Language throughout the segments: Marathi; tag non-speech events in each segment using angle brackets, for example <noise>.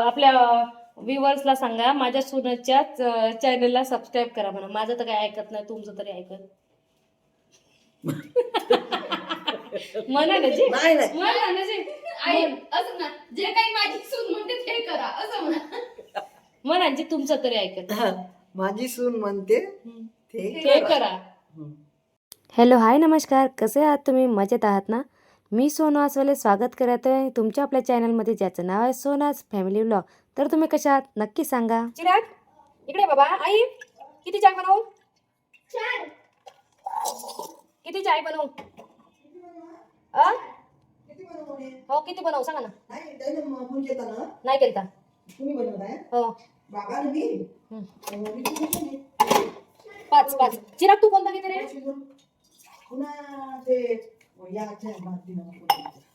आपल्या व्ह्युअर्सला सांगा माझ्या सुनाच्या चॅनलला सबस्क्राईब करा म्हणा. माझं तर काही ऐकत नाही तुमचं तरी ऐकत. <laughs> म्हणा ना जी. नाही नाही. म्हणा ना जी. आई असं ना जे काही माझी सून म्हणते ते करा. असं म्हणा. म्हणा जी तुमचं तरी ऐकत. हा, माझी सून म्हणते ते करा. हॅलो हाय नमस्कार. कसे आहात तुम्ही? मजेत आहात ना? मी सोनू आसवाले स्वागत करत आहे. तुमच्या आपल्या चॅनलमध्ये ज्याचं नाव आहे सोनाज फॅमिली व्लॉग. तर तुम्ही कशा आहात? नक्की सांगा. चिराग इकडे बाबा. आई किती चाय बनवू? किती चाय बनवू? अ? हो किती बनवू? सांगा ना. नाही, केलता. हो. हं. पाच पाच. चिराग तू कोणता किती रे?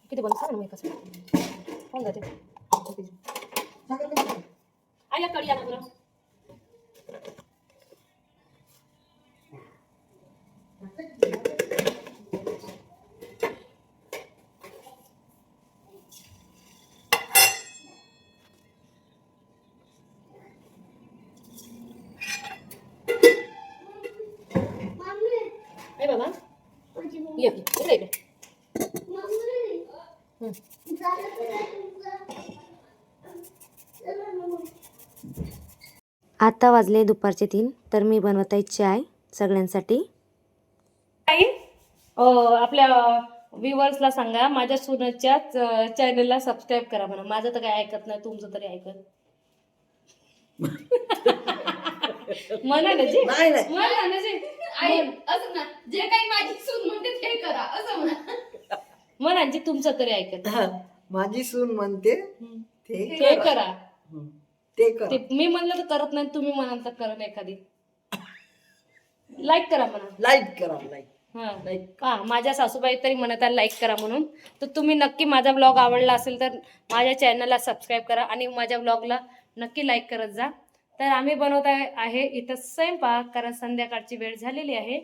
किती बोल? सांग ना मी कसं होऊन जाते साखर कमी या बरं ए बाबा ये इकडे इकडे हं. आता वाजले दुपारचे तीन तर मी बनवत आहे चाय सगळ्यांसाठी. आपल्या व्ह्युअर्सला सांगा माझ्या सुनाच्या चॅनलला सबस्क्राईब करा म्हणा. माझं तर काही ऐकत नाही तुमचं तरी ऐकत. <laughs> म्हणा ना जी. नाही नाही. म्हणा ना जी. आई असं ना जे काही माझी सून म्हणते ते करा असं म्हणा. म्हणा जी तुमचं तरी ऐकत. माझी सून म्हणते ते करा. ते करा. ते मी म्हणलं तर करत नाही तुम्ही म्हणाल तर करा एखादी. लाईक करा म्हणा. लाईक करा लाईक हा. हा माझ्या सासूबाई तरी म्हणत आहे लाईक करा म्हणून. तर तुम्ही नक्की माझा ब्लॉग आवडला असेल तर माझ्या चॅनलला सबस्क्राईब करा आणि माझ्या ब्लॉगला नक्की लाईक करत जा. तर आम्ही बनवत आहे आहे इथं स्वयंपाक कारण संध्याकाळची वेळ झालेली आहे.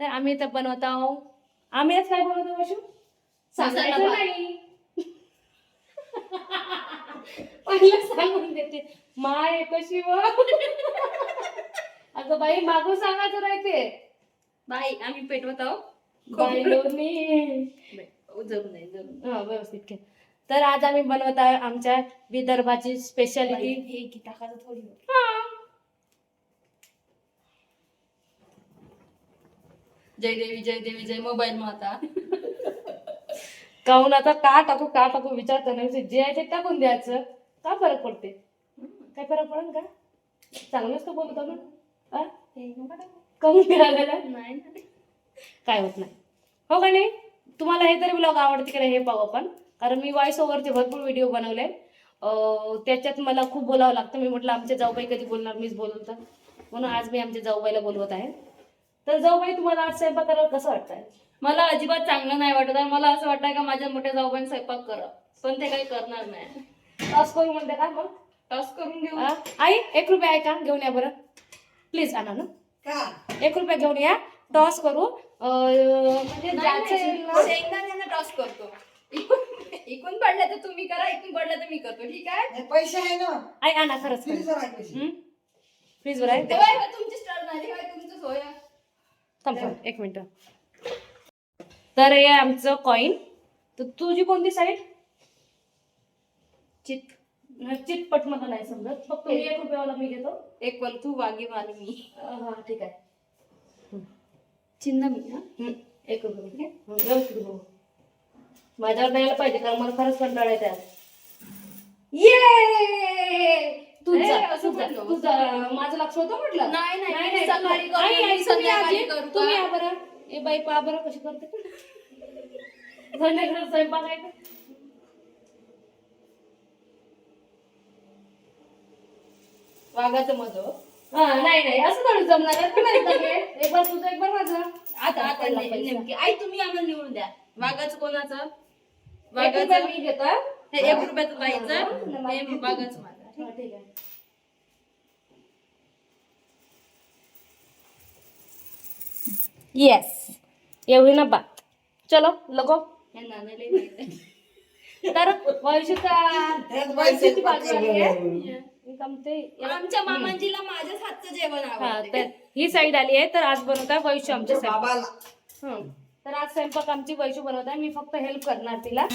तर आम्ही इथं बनवत आहोत आम्ही आज काय बनवतो वशू सांगायचं मसाला भात. नाही. पहिलं सांगून देते. माय कशी व? अगं बाई मागून सांगायचं राहते बाई आम्ही पेटवत आहोत. नाही हा व्यवस्थित घे. तर आज आम्ही बनवत आहे आमच्या विदर्भाची स्पेशालिटी हे की टाकायचं थोडी जय देवी जय देवी जय मोबाईल माता. काहून आता का टाकू का टाकू विचार करण्यापेक्षा जे आहे ते टाकून द्यायचं. का फरक पडते? काय फरक पडेल का? चांगलंच तो बोलतो ना कमी काहून नाही काय होत नाही. हो का नाही? तुम्हाला हे तरी ब्लॉग आवडते की नाही हे पाहू आपण? कारण मी वॉइस ओव्हरचे भरपूर व्हिडिओ बनवले. त्याच्यात मला खूप बोलावं लागतं. मी म्हटलं आमच्या जाऊबाई कधी बोलणार? मीच बोलून तर. म्हणून आज मी आमच्या जाऊबाईला बोलवत आहे. तर जाऊबाई तुम्हाला आज स्वयंपाक करायला कसं वाटतंय? मला अजिबात चांगलं नाही वाटत. आहे मला असं वाटतंय का माझ्या मोठ्या जाऊबाईन स्वयंपाक करा. पण ते काही करणार नाही. टॉस करू म्हणते का मग? टॉस करून घेऊ. आ? आई एक रुपया आहे का? घेऊन या बरं. प्लीज आणा ना. का? एक रुपया घेऊन या. टॉस करू. अं, म्हणजे ज्याचं येईल ना- शेंगदाण्यानं टॉस करतो. इकून इकून पडलं तर तुम्ही करा. इकून पडलं तर मी करतो. ठीक आहे? नाही, पैसे आहे ना. आई आणा खरंच किती जण आहे पैसे. प्लीज बरं आहे तेव्हा तुमची स्टार नाही तेव्हा तुमचं सोय थांब थांब, एक मिनिट. तर हे आमचं कॉइन तर तुझी कोणती साईड चित चिटपट मला नाही समजत. फक्त मी एक रुपयावाला मी घेतो. एक वन तू वागी मार मी हा ठीक आहे. चिन्ह मी हा? एक रुपया ठीक आहे? हं, व्यवस्थित बघू. माझ्यावर द्यायला पाहिजे कारण मला खरंच कंटाळा येते ये तुझा माझं लक्ष होतं म्हटलं? नाही, नाही, तुम्ही या बरं. ए बाई पा बरं कशी करते. संध्याकाळी स्वयंपाक आहे का? वाघाचं मज हा नाही नाही असं थोडी जमणार. एक बार तुझं एक बार माझं. आता आता. नेमकी. आई तुम्ही आम्हाला निवडून द्या. वाघाचं कोणाचं? वाघाचं? मी घेतो. एक रुपयाचं बाईचं. वाघाचं माझं. ठीक आहे. येस एवढी ना बात. चलो लगो. हे. तर वैशूची बाजू आहे. आमच्या मामांजीला माझ्याच हातचं जेवण हा आवडते. तर ही साईड आली आहे तर आज बनवत आहे वैशू आमच्या स्वयंपाक. हं. तर आज स्वयंपाक आमची वैशू बनवत आहे. मी फक्त हेल्प करणार तिला.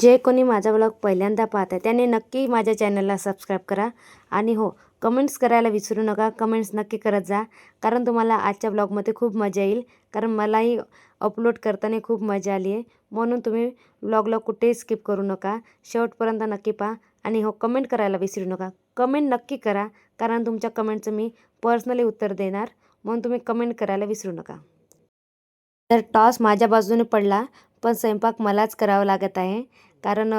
जे कोणी माझा ब्लॉग पहिल्यांदा पाहत आहे त्याने नक्की माझ्या चॅनलला सबस्क्राईब करा. आणि हो कमेंट्स करायला विसरू नका. कमेंट्स नक्की करत जा. कारण तुम्हाला आजच्या ब्लॉगमध्ये खूप मजा येईल. कारण मलाही अपलोड करताना खूप मजा आली आहे. म्हणून तुम्ही ब्लॉगला कुठेही स्किप करू नका. शेवटपर्यंत नक्की पहा. आणि हो कमेंट करायला विसरू नका. कमेंट नक्की करा. कारण तुमच्या कमेंटचं मी पर्सनली उत्तर देणार. म्हणून तुम्ही कमेंट करायला विसरू नका. तर टॉस माझ्या बाजूने पडला पण स्वयंपाक मलाच करावं लागत आहे. कारण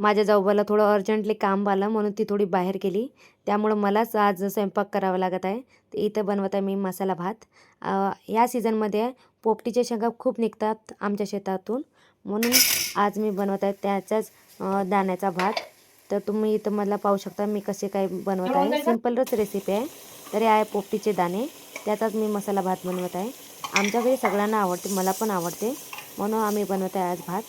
माझ्या जाऊबाला थोडं अर्जंटली काम आलं म्हणून ती थोडी बाहेर गेली. त्यामुळं मलाच आज स्वयंपाक करावा लागत आहे. तर इथं बनवत आहे मी मसाला भात. अ, या सीझनमध्ये पोपटीचे शेंगा खूप निघतात आमच्या शेतातून. म्हणून आज मी बनवत आहे त्याच्याच दाण्याचा भात. तर तुम्ही इथं मला पाहू शकता मी कसे काय बनवत आहे. सिम्पलच रेसिपी आहे. तर हे आहे पोपटीचे दाणे. त्याचाच मी मसाला भात बनवत आहे. आमच्याकडे सगळ्यांना आवडते मला पण आवडते. म्हणून आम्ही बनवत आहे आज भात.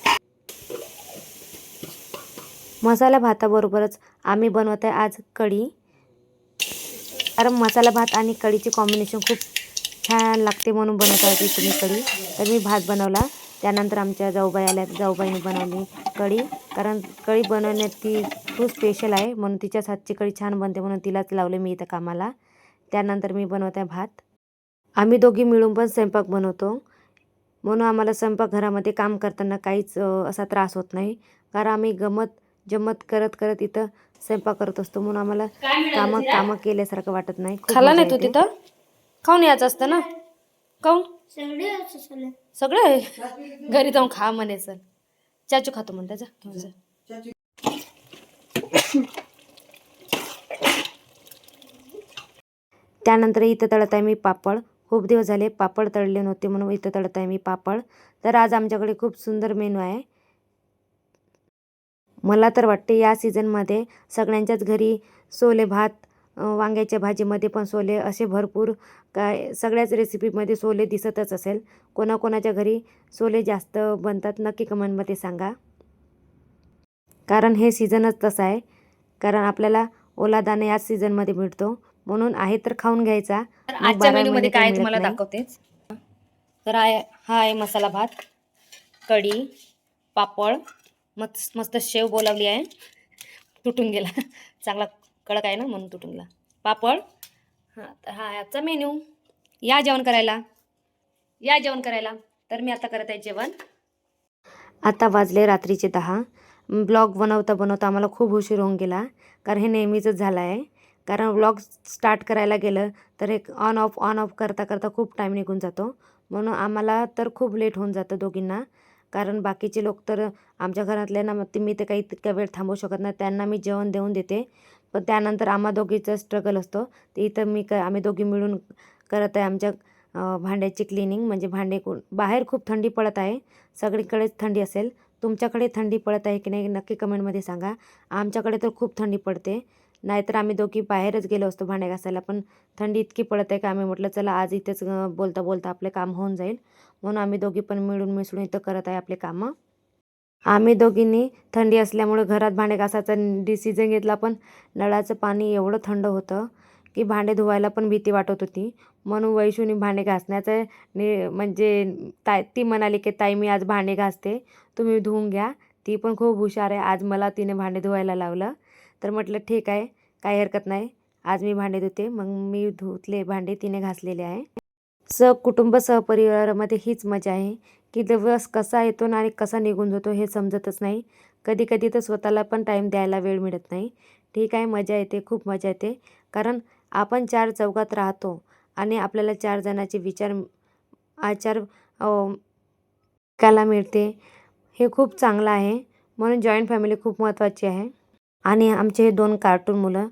मसाला भाताबरोबरच आम्ही बनवत आहे आज कढी. कारण मसाला भात आणि कढीचे कॉम्बिनेशन खूप छान लागते म्हणून बनवत आहे ती तुम्ही कढी. तर मी भात बनवला. त्यानंतर आमच्या जाऊबाई आल्या. जाऊबाईने बनवली कढी. कारण कढी बनवण्यात ती खूप स्पेशल आहे. म्हणून तिच्याच हातची कढी छान बनते म्हणून तिलाच लावले मी इथं कामाला. त्यानंतर मी बनवत आहे भात. आम्ही दोघी मिळून पण स्वयंपाक बनवतो. म्हणून आम्हाला स्वयंपाकघरामध्ये काम करताना काहीच असा त्रास होत नाही. कारण आम्ही गमत जमत करत करत इथं स्वयंपाक करत असतो. म्हणून आम्हाला कामं? कामं केल्यासारखं वाटत नाही. मजा नाही तू. तिथं? खाऊन यायचं असतं ना? खाऊन? सगळं आहे घरी जाऊन खा म्हणे सर चाचू खातो म्हणता जा घेऊन जा. त्यानंतर इथं तळत आहे मी पापड. खूप दिवस झाले पापड तळले नव्हते म्हणून इथं तळत आहे मी पापड. तर आज आमच्याकडे खूप सुंदर मेनू आहे. मला तर वाटते या सीझनमध्ये सगळ्यांच्याच घरी सोले भात वांग्याच्या भाजीमध्ये पण सोले असे भरपूर काय सगळ्याच रेसिपीमध्ये सोले दिसतच असेल. कोणाकोणाच्या घरी सोले जास्त बनतात नक्की कमेंटमध्ये सांगा. कारण हे सीझनच तसं आहे. कारण आपल्याला ओला याच सीझनमध्ये मिळतो म्हणून आहे तर खाऊन घ्यायचा. तर आजच्या बारा मेनू मध्ये महिने काय तुम्हाला. दाखवतेच? तर आहे हा आहे मसाला भात कढी पापड मस्त मस्त शेव बोलावली आहे. तुटून गेला. चांगला कडक आहे ना म्हणून तुटून गेला. पापड. हां तर हा आजचा मेन्यू या जेवण करायला. या जेवण करायला. तर मी आता करत आहे जेवण. आता वाजले रात्रीचे दहा. ब्लॉग बनवता बनवता आम्हाला खूप उशीर होऊन गेला. कारण हे नेहमीचंच झालं आहे. कारण व्लॉग स्टार्ट करायला गेलं तर एक ऑन ऑफ ऑन ऑफ करता करता खूप टाईम निघून जातो. म्हणून आम्हाला तर खूप लेट होऊन जातं दोघींना. कारण बाकीचे लोक तर आमच्या घरातल्यांना मग ते मी तर काही इतका वेळ थांबवू शकत नाही त्यांना मी जेवण देऊन देते. पण त्यानंतर आम्हा दोघीचं स्ट्रगल असतो. ते इथं मी क आम्ही दोघी मिळून करत आहे आमच्या भांड्याची क्लिनिंग म्हणजे भांडे कोण बाहेर खूप थंडी पडत आहे. सगळीकडेच थंडी असेल. तुमच्याकडे थंडी पडत आहे की नाही नक्की कमेंटमध्ये सांगा. आमच्याकडे तर खूप थंडी पडते. नाहीतर आम्ही दोघी बाहेरच गेलो असतो भांडे घासायला पण थंडी इतकी पडत आहे का आम्ही म्हटलं चला आज इथेच बोलता बोलता आपले काम होऊन जाईल. म्हणून आम्ही दोघी पण मिळून मिसळून इथं करत आहे आपले कामं. आम्ही दोघींनी थंडी असल्यामुळे घरात भांडे घासायचा डिसिजन घेतला पण नळाचं पाणी एवढं थंड होतं की भांडे धुवायला पण भीती वाटत होती. म्हणून वैशूनी भांडे घासण्याचं नि म्हणजे ताय ती म्हणाली की ताई मी आज भांडे घासते तुम्ही धुवून घ्या. ती पण खूप हुशार आहे. आज मला तिने भांडे धुवायला लावलं. तर म्हटलं ठीक आहे काही हरकत नाही. आज मी भांडे धुते. मग मी धुतले भांडे तिने घासलेले आहे. सहकुटुंब सहपरिवारामध्ये हीच मजा आहे की दिवस कसा येतो ना आणि कसा निघून जातो हे समजतच नाही. कधी कधी तर स्वतःला पण टाईम द्यायला वेळ मिळत नाही. ठीक आहे मजा येते खूप मजा येते. कारण आपण चार चौकात राहतो आणि आपल्याला चार जणांचे विचार आचार ऐकायला मिळते. हे खूप चांगलं आहे. म्हणून जॉईंट फॅमिली खूप महत्त्वाची आहे. आणि आमचे हे दोन कार्टून मुलं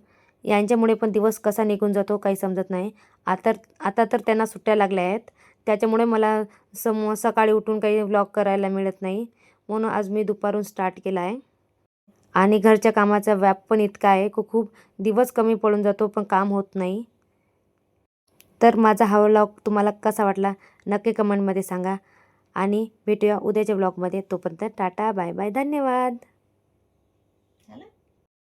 यांच्यामुळे पण दिवस कसा निघून जातो काही समजत नाही. आता आता तर त्यांना सुट्ट्या लागल्या आहेत. त्याच्यामुळे मला सम सकाळी उठून काही व्लॉग करायला मिळत नाही. म्हणून आज मी दुपारून स्टार्ट केला आहे. आणि घरच्या कामाचा व्याप पण इतका आहे. की खूप दिवस कमी पडून जातो पण काम होत नाही. तर माझा हा व्लॉग तुम्हाला कसा वाटला नक्की कमेंटमध्ये सांगा. आणि भेटूया उद्याच्या व्लॉगमध्ये तोपर्यंत टाटा बाय बाय धन्यवाद.